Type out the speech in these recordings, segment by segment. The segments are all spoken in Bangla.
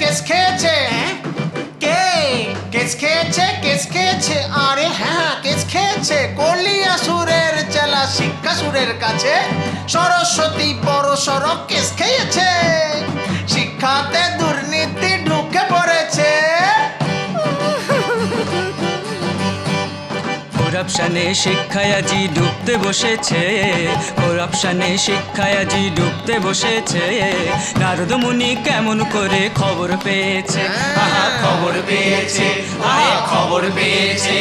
কেস খেয়েছে হ্যাঁ? কে? কেস খেয়েছে কেস খেয়েছে, আরে হ্যাঁ কেস খেয়েছে। কলিয়াসুরের চেলা শিক্ষাসুরের কাছে, সরস্বতী বড় সড়ক কেস খেয়েছে। শিক্ষাতে দুর্নীতি ঢুকে পড়েছে। করাপশানে শিক্ষায় আজি ডুবতে বসেছে। করাপশানে শিক্ষায় আজি ডুবতে বসেছে। নারদ মুনি কেমন করে খবর পেয়েছে? আহা, খবর পেয়েছে, আহা, খবর পেয়েছে।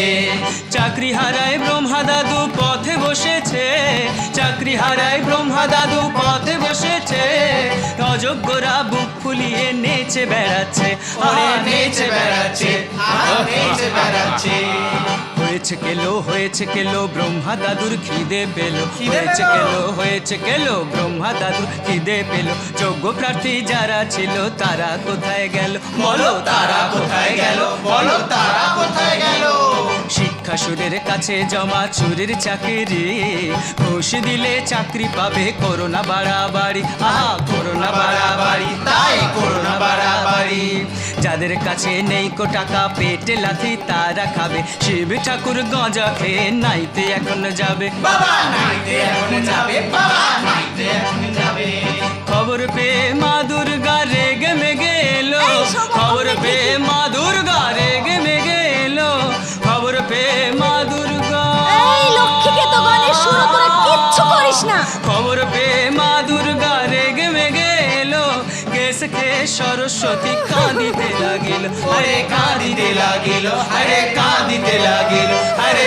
চাকরি হারায় ব্রহ্মা দাদু পথে বসেছে। চাকরি হারায় ব্রহ্মা দাদু পথে বসেছে। অযোগ্যরা বুক ফুলিয়ে নেচে বেড়াচ্ছে। নেচে বেড়াচ্ছে নেচে বেড়াচ্ছে। হয়েছে কেলো হয়েছে কেলো ব্রহ্মা দাদুর খিদে পেল। হয়েছে। কেলো হয়েছে কেলো ব্রহ্মা দাদুর খিদে পেল। যোগ্য প্রার্থী যারা ছিল তারা কোথায় গেল? বলো তারা কোথায় গেল? বলো তারা কোথায় গেল? শিক্ষা সুরের কাছে জমা চুরির চাকরি। ঘুষ দিলে চাকরি পাবে করোনা বাড়াবাড়ি। আহা করোনা বাড়াবাড়ি। তাই করোনা বাড়াবাড়ি যাদের কাছে নেই কো টাকা পেটে লাথি তারা খাবে। শিব ঠাকুর গজা খেয়ে নাইতে এখন যাবে। বাবা নাইতে এখন যাবে বাবা নাইতে এখন যাবে। খবর পেয়ে মা দুর্গা রেগে মেগে এলো। খবর পেয়ে মা দুর্গা রেগে মেগে এলো। খবর পেয়ে মা দুর্গা এই লক্ষ্মীকে তো গণেশ শুরু করে কিচ্ছু করিস না। খবর পেয়ে খেয়ে সরস্বতী কাঁদিতে লাগিল। আরে কাঁদিতে লাগিল আরে কাঁদিতে লাগিল আরে